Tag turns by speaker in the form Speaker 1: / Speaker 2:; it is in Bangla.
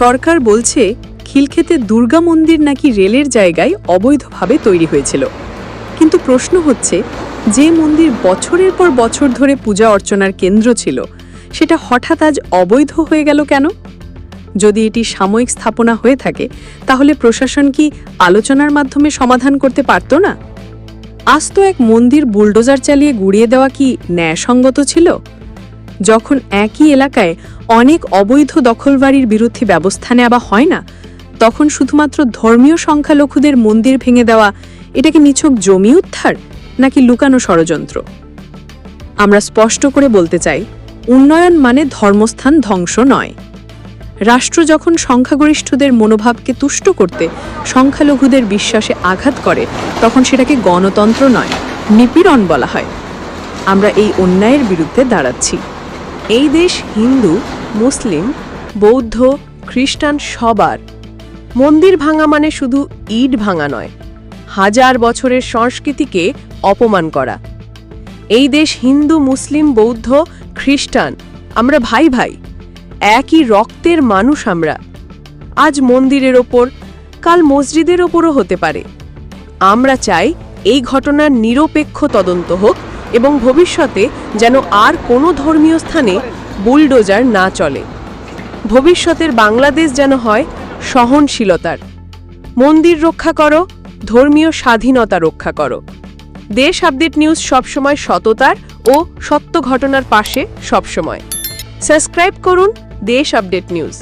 Speaker 1: সরকার বলছে, খিলক্ষেতে দুর্গা মন্দির নাকি রেলের জায়গায় অবৈধভাবে তৈরি হয়েছিল। কিন্তু প্রশ্ন হচ্ছে, যে মন্দির বছরের পর বছর ধরে পূজা অর্চনার কেন্দ্র ছিল, সেটা হঠাৎ আজ অবৈধ হয়ে গেল কেন? যদি এটি সাময়িক স্থাপনা হয়ে থাকে, তাহলে প্রশাসন কি আলোচনার মাধ্যমে সমাধান করতে পারত না? আজ তো এক মন্দির বুলডোজার চালিয়ে গুড়িয়ে দেওয়া কি ন্যায়সঙ্গত ছিল? যখন একই এলাকায় অনেক অবৈধ দখলবাড়ির বিরুদ্ধে ব্যবস্থা নেওয়া হয় না, তখন শুধুমাত্র ধর্মীয় সংখ্যালঘুদের মন্দির ভেঙে দেওয়া, এটা কি নিছক জমি উদ্ধার, নাকি লুকানো ষড়যন্ত্র? আমরা স্পষ্ট করে বলতে চাই, উন্নয়ন মানে ধর্মস্থান ধ্বংস নয়। রাষ্ট্র যখন সংখ্যাগরিষ্ঠদের মনোভাবকে তুষ্ট করতে সংখ্যালঘুদের বিশ্বাসে আঘাত করে, তখন সেটাকে গণতন্ত্র নয়, নিপীড়ন বলা হয়। আমরা এই অন্যায়ের বিরুদ্ধে দাঁড়াচ্ছি। এই দেশ হিন্দু, মুসলিম, বৌদ্ধ, খ্রিস্টান সবার। মন্দির ভাঙা মানে শুধু ইট ভাঙা নয়, হাজার বছরের সংস্কৃতিকে অপমান করা। এই দেশ হিন্দু, মুসলিম, বৌদ্ধ, খ্রিস্টান, আমরা ভাই ভাই, একই রক্তের মানুষ আমরা। আজ মন্দিরের ওপর, কাল মসজিদের ওপরও হতে পারে। আমরা চাই এই ঘটনার নিরপেক্ষ তদন্ত হোক এবং ভবিষ্যতে যেন আর কোনো ধর্মীয় স্থানে বুলডোজার না চলে। ভবিষ্যতের বাংলাদেশ যেন হয় সহনশীলতার। মন্দির রক্ষা করো, ধর্মীয় স্বাধীনতা রক্ষা করো। দেশ আপডেট নিউজ সবসময় সততার ও সত্য ঘটনার পাশে সবসময়। সাবস্ক্রাইব করুন দেশ আপডেট নিউজ।